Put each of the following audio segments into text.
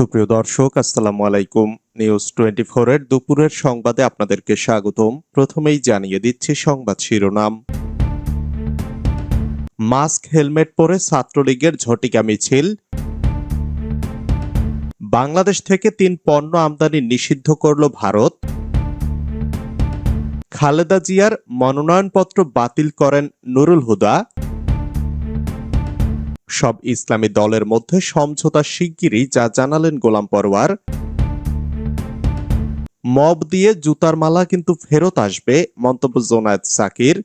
সুপ্রিয় দর্শক, আসসালামু আলাইকুম। নিউজ টোয়েন্টি এর দুপুরের সংবাদে আপনাদেরকে স্বাগতম। প্রথমেই জানিয়ে দিচ্ছি সংবাদ শিরোনাম। মাস্ক, হেলমেট পরে ছাত্রলীগের ঝটিকা মিছিল। বাংলাদেশ থেকে তিন পণ্য আমদানি নিষিদ্ধ করল ভারত। খালেদা জিয়ার মনোনয়নপত্র বাতিল করেন নুরুল হুদা। সব ইসলামী দলের মধ্যে সমঝোতা শিগগিরই, যা জানালেন গোলাম পরওয়ার মব দিয়ে জুতার মালা কিন্তু ফেরত আসবে, মন্তব্য জোনায়েদ সাকির।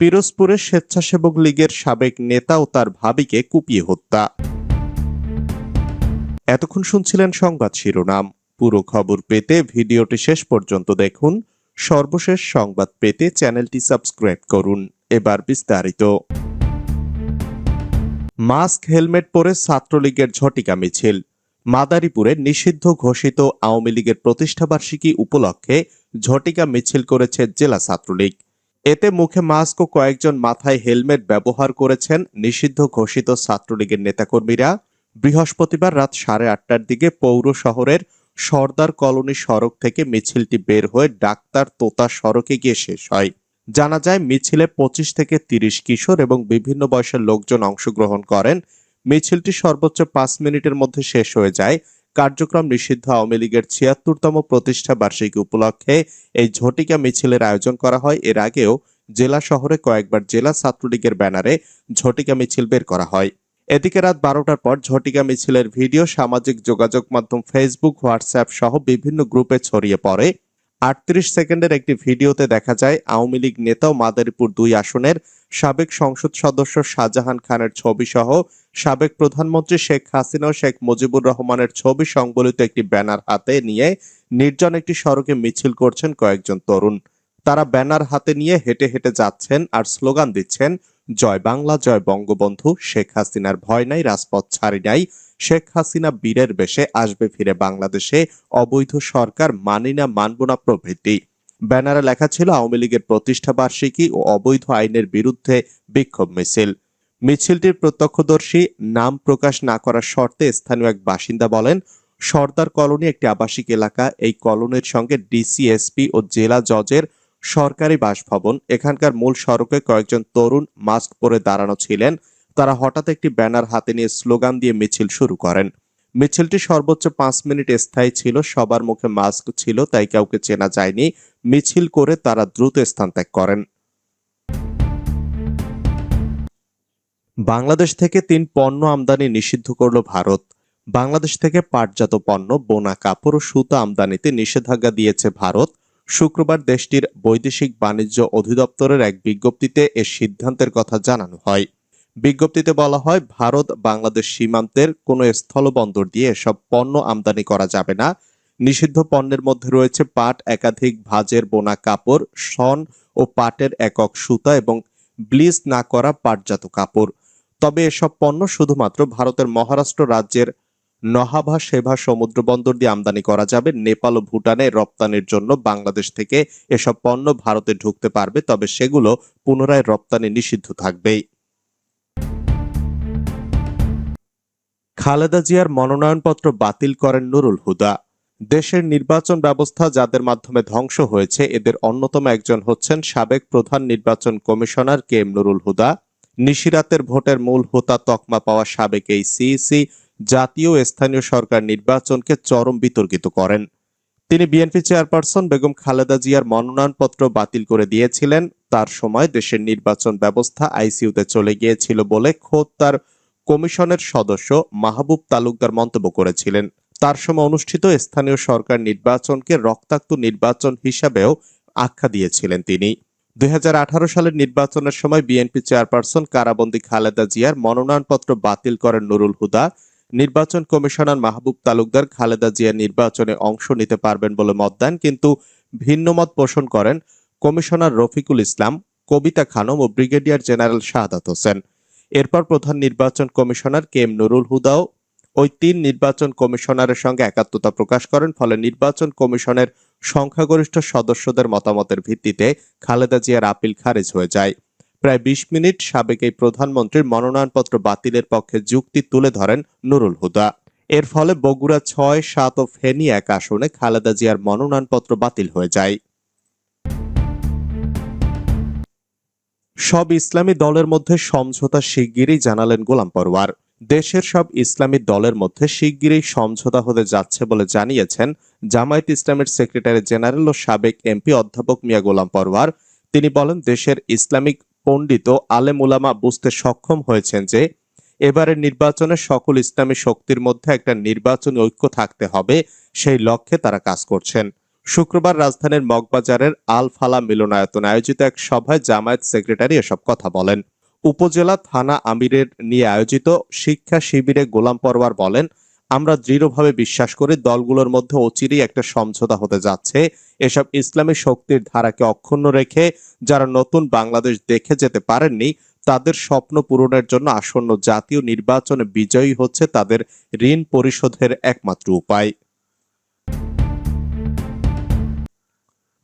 পিরোজপুরে স্বেচ্ছাসেবক লীগের সাবেক নেতা ও তার ভাবিকে কুপিয়ে হত্যা। এতক্ষণ শুনছিলেন সংবাদ শিরোনাম। পুরো খবর পেতে ভিডিওটি শেষ পর্যন্ত দেখুন। সর্বশেষ সংবাদ পেতে চ্যানেলটি সাবস্ক্রাইব করুন। এবার বিস্তারিত। মাস্ক, হেলমেট পরে ছাত্রলীগের ঝটিকা মিছিল। মাদারীপুরে নিষিদ্ধ ঘোষিত আওয়ামী লীগের প্রতিষ্ঠাবার্ষিকী উপলক্ষে ঝটিকা মিছিল করেছে জেলা ছাত্রলীগ। এতে মুখে মাস্ক ও কয়েকজন মাথায় হেলমেট ব্যবহার করেছেন নিষিদ্ধ ঘোষিত ছাত্রলীগের নেতাকর্মীরা। বৃহস্পতিবার রাত সাড়ে আটটার দিকে পৌর শহরের সর্দার কলোনি সড়ক থেকে মিছিলটি বের হয়ে ডাক্তার তোতা সড়কে গিয়ে শেষ হয়। জানা যায়, মিছিলে পঁচিশ থেকে তিরিশ কিশোর এবং বিভিন্ন বয়সের লোকজন অংশগ্রহণ করেন। মিছিলটি সর্বোচ্চ পাঁচ মিনিটের মধ্যে শেষ হয়ে যায়। কার্যক্রম নিষিদ্ধ আওয়ামী লীগের ছিয়াত্তরতম প্রতিষ্ঠা বার্ষিকী উপলক্ষে এই ঝটিকা মিছিলের আয়োজন করা হয়। এর আগেও জেলা শহরে কয়েকবার জেলা ছাত্রলীগের ব্যানারে ঝটিকা মিছিল বের করা হয়। এদিকে রাত বারোটার পর ঝটিকা মিছিলের ভিডিও, সামাজিক যোগাযোগ মাধ্যম ফেসবুক হোয়াটসঅ্যাপ সহ বিভিন্ন গ্রুপে ছড়িয়ে পড়ে। আটত্রিশ সেকেন্ডের একটি ভিডিওতে দেখা যায়, আওয়ামী লীগ নেতা মাদারীপুর দুই আসনের সাবেক সংসদ সদস্য শাহজাহান খানের ছবি সহ সাবেক প্রধানমন্ত্রী শেখ হাসিনা ও শেখ মুজিবুর রহমানের ছবি সংবলিত একটি ব্যানার হাতে নিয়ে নির্জন একটি সড়কে মিছিল করছেন কয়েকজন তরুণ। তারা ব্যানার হাতে নিয়ে হেঁটে হেঁটে যাচ্ছেন আর স্লোগান দিচ্ছেন, জয় বাংলা, জয় বঙ্গবন্ধু, শেখ হাসিনার ভয় নাই, রাজপথ ছাড়ি নাই শেখ হাসিনা বীরের বেশে আসবে ফিরে বাংলাদেশে অবৈধ সরকার মানি না, মানব না প্রভৃতি। ব্যানারে লেখা ছিল আওয়ামী লীগের প্রতিষ্ঠা বার্ষিকী ও অবৈধ আইনের বিরুদ্ধে বিক্ষোভ মিছিল। মিছিলটির প্রত্যক্ষদর্শী নাম প্রকাশ না করার শর্তে স্থানীয় এক বাসিন্দা বলেন, সর্দার কলোনি একটি আবাসিক এলাকা, এই কলোনির সঙ্গে ডিসিএসপি ও জেলা জজের সরকারি বাসভবন। এখানকার মূল সড়কে কয়েকজন তরুণ মাস্ক পরে দাঁড়ানো ছিলেন। তারা হঠাৎ একটি ব্যানার হাতে নিয়ে স্লোগান দিয়ে মিছিল শুরু করেন। মিছিলটি সর্বোচ্চ পাঁচ মিনিট স্থায়ী ছিল, সবার মুখে মাস্ক ছিল, তাই কাউকে চেনা যায়নি। মিছিল করে তারা দ্রুত স্থান ত্যাগ করেন। বাংলাদেশ থেকে তিন পণ্য আমদানি নিষিদ্ধ করল ভারত। বাংলাদেশ থেকে পাটজাত পণ্য, বোনা, কাপড় ও সুতা আমদানিতে নিষেধাজ্ঞা দিয়েছে ভারত। শুক্রবার দেশটির বৈদেশিক বাণিজ্য অধিদপ্তরের এক বিজ্ঞপ্তিতে এ সিদ্ধান্তের কথা জানানো হয়। বিজ্ঞপ্তিতে বলা হয়, ভারত বাংলাদেশ সীমান্তের কোনো স্থলবন্দর দিয়ে এসব পণ্য আমদানি করা যাবে না। নিষিদ্ধ পণ্যের মধ্যে রয়েছে পাট, একাধিক ভাজের বোনা কাপড়, শন ও পাটের একক সুতা এবং ব্লিচ না করা পাটজাত কাপড়। তবে এসব পণ্য শুধুমাত্র ভারতের মহারাষ্ট্র রাজ্যের নহাভা সেভা সমুদ্র বন্দর দিয়ে আমদানি করা যাবে। নেপাল ও ভুটানে রপ্তানির জন্য বাংলাদেশ থেকে এসব পণ্য ভারতে ঢুকতে পারবে, তবে সেগুলো পুনরায় রপ্তানি নিষিদ্ধ থাকবেই। খালেদা জিয়ার মনোনয়নপত্র বাতিল করেন নুরুল হুদা। দেশের নির্বাচন ব্যবস্থা যাদের মাধ্যমে ধ্বংস হয়েছে, এদের অন্যতম একজন হচ্ছেন সাবেক প্রধান নির্বাচন commissioner K M Nurul Huda. নিশিরাতের ভোটের মূল হোতা তকমা পাওয়া সাবেক এই সিইসি জাতীয় স্থানীয় সরকার নির্বাচনকে চরম বিতর্কিত করেন। তিনি বিএনপি চেয়ারপারসন বেগম খালেদা জিয়ার মনোনয়নপত্র বাতিল করে দিয়েছিলেন। তার সময় দেশের নির্বাচন ব্যবস্থা আইসিইউতে চলে গিয়েছিল বলে খোদ তার কমিশনের সদস্য মাহবুব তালুকদার মন্তব্য করেছিলেন। তার সময় অনুষ্ঠিত স্থানীয় সরকার নির্বাচনকে রক্তাক্ত নির্বাচন হিসাবেও আখ্যা দিয়েছিলেন তিনি। দুই সালের নির্বাচনের সময় বিএনপি চেয়ারপারসন কারাবন্দী খালেদা জিয়ার মনোনয়নপত্র বাতিল করেন নুরুল হুদা। নির্বাচন কমিশনার মাহবুব তালুকদার খালেদা জিয়া নির্বাচনে অংশ নিতে পারবেন বলে মত দেন, কিন্তু ভিন্ন মত পোষণ করেন কমিশনার রফিকুল ইসলাম, কবিতা খানম ও ব্রিগেডিয়ার জেনারেল শাহাদাত হোসেন। এরপর প্রধান নির্বাচন কমিশনার কে এম নুরুল হুদাও ওই তিন নির্বাচন কমিশনারের সঙ্গে একাত্মতা প্রকাশ করেন, ফলে নির্বাচন কমিশনের সংখ্যাগরিষ্ঠ সদস্যদের মতামতের ভিত্তিতে খালেদা জিয়ার আপিল খারিজ হয়ে যায়। প্রায় বিশ মিনিট সাবেক এই প্রধানমন্ত্রীর মনোনয়নপত্র বাতিলের পক্ষে যুক্তি তুলে ধরেন নুরুল হুদা। এর ফলে বগুড়া ছয় সাত ও ফেনী এক আসনে খালেদা জিয়ার মনোনয়নপত্র বাতিল হয়ে যায়। সব ইসলামী দলের মধ্যে সমঝোতা শিগগিরই জানালেন গোলাম পরওয়ার দেশের সব ইসলামী দলের মধ্যে শিগগিরই সমঝোতা হতে যাচ্ছে বলে জানিয়েছেন জামায়াত ইসলামের সেক্রেটারি জেনারেল ও সাবেক এমপি অধ্যাপক মিয়া গোলাম পরওয়ার তিনি বলেন, দেশের ইসলামিক পণ্ডিত আলেম উলামা বুঝতে সক্ষম হয়েছেন যে, এবারের নির্বাচনে সকল ইসলামী শক্তির মধ্যে একটা নির্বাচনী ঐক্য থাকতে হবে, সেই লক্ষ্যে তারা কাজ করছেন। শুক্রবার রাজধানীর মগবাজারের আল ফালা মিলনায়তনে আয়োজিত এক সভায় জামায়াত সেক্রেটারি এসব কথা বলেন। উপজেলা থানা আমিরের নিয়ে আয়োজিত শিক্ষা শিবিরে গোলাম পরওয়ার বলেন, আমরা দৃঢ়ভাবে বিশ্বাস করি দলগুলোর মধ্যে অচিরেই একটা সমঝোতা হতে যাচ্ছে। এসব ইসলামী শক্তির ধারাকে অক্ষুণ্ণ রেখে যারা নতুন বাংলাদেশ দেখে যেতে পারেননি, তাদের স্বপ্ন পূরণের জন্য আসন্ন জাতীয় নির্বাচনে বিজয়ী হচ্ছে তাদের ঋণ পরিশোধের একমাত্র উপায়।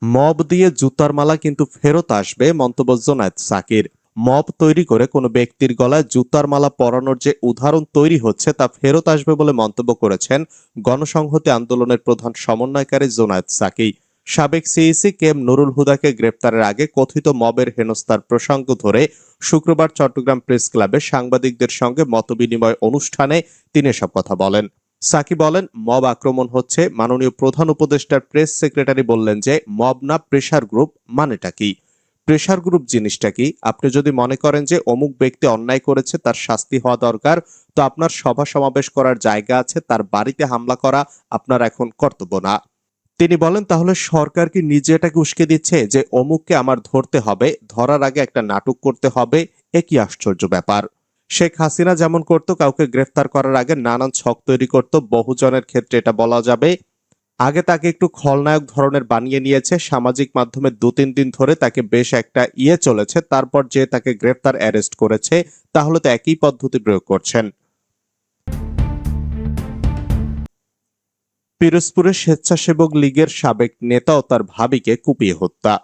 মব দিয়ে জুতার মালা কিন্তু ফেরত আসবে, মন্তব্য জোনায়েদ সাকির। মব তৈরি করে কোনো ব্যক্তির গলায় জুতার মালা পরানোর যে উদাহরণ তৈরি হচ্ছে, তা ফেরত আসবে বলে মন্তব্য করেছেন গণসংহতি আন্দোলনের প্রধান সমন্বয়কারী জোনায়েদ সাকি সাবেক সিইসি কেম নুরুল হুদাকে গ্রেপ্তারের আগে কথিত মবের হেনস্থার প্রসঙ্গ ধরে শুক্রবার চট্টগ্রাম প্রেস ক্লাবে সাংবাদিকদের সঙ্গে মতবিনিময় অনুষ্ঠানে তিনি এসব কথা বলেন। সাকি বলেন, মব আক্রমণ হচ্ছে। মাননীয় প্রধান উপদেষ্টার প্রেস সেক্রেটারি বললেন যে, মব না প্রেশার গ্রুপ মানেটা কি? প্রেশার গ্রুপ জিনিসটা কি? আপনি যদি মনে করেন যে, অমুক ব্যক্তি অন্যায় করেছে, তার শাস্তি হওয়া দরকার, তো আপনার সভা সমাবেশ করার জায়গা আছে, তার বাড়িতে হামলা করা আপনার এখন কর্তব্য না। তিনি বলেন, তাহলে সরকার কি নিজে এটাকে উস্কে দিচ্ছে যে, অমুককে আমার ধরতে হবে, ধরার আগে একটা নাটক করতে হবে? এ কি আশ্চর্য ব্যাপার। শেখ হাসিনা যেমন করত, কাউকে গ্রেফতার করার আগে নানান ছক তৈরি করত, বহুজনের ক্ষেত্রে এটা বলা যাবে। আগে তাকে একটু খলনায়ক ধরনের বানিয়ে নিয়েছে, সামাজিক মাধ্যমে দু তিন দিন ধরে তাকে বেশ একটা ইয়ে চলেছে, তারপর যে তাকে গ্রেফতার, অ্যারেস্ট করেছে, তাহলে তো একই পদ্ধতি প্রয়োগ করছেন। পিরোজপুরের স্বেচ্ছাসেবক লীগের সাবেক নেতা ও তার ভাবিকে কুপিয়ে হত্যা।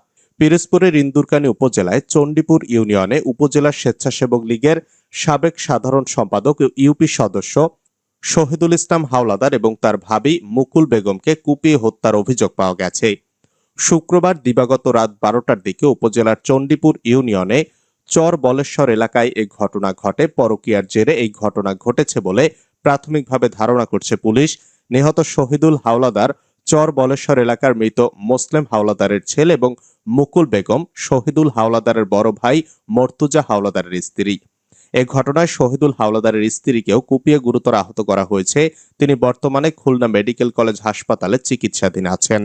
পিরোজপুরের ইন্দুরকানী উপজেলায় চণ্ডীপুর ইউনিয়নে উপজেলা স্বেচ্ছাসেবক লীগের সাবেক সাধারণ সম্পাদক ইউপি সদস্য শহীদুল ইসলাম হাওলাদার এবং তার ভাবি মুকুল বেগমকে কুপিয়ে হত্যার অভিযোগ পাওয়া গেছে। শুক্রবার দিবাগত রাত বারোটার দিকে উপজেলার চণ্ডীপুর ইউনিয়নে চর বলেশ্বর এলাকায় এই ঘটনা ঘটে। পরকিয়ার জেরে এই ঘটনা ঘটেছে বলে প্রাথমিকভাবে ধারণা করছে পুলিশ। নিহত শহীদুল হাওলাদার চর বলেশ্বর এলাকার মৃত মুসলিম হাওলাদারের ছেলে এবং মুকুল বেগম শহীদুল হাওলাদারের বড় ভাই মর্তুজা হাওলাদারের স্ত্রী। এ ঘটনায় শহীদুল হাওলাদারের স্ত্রীকেও কুপিয়ে গুরুতর আহত করা হয়েছে। তিনি বর্তমানে খুলনা মেডিকেল কলেজ হাসপাতালে চিকিৎসাধীন আছেন।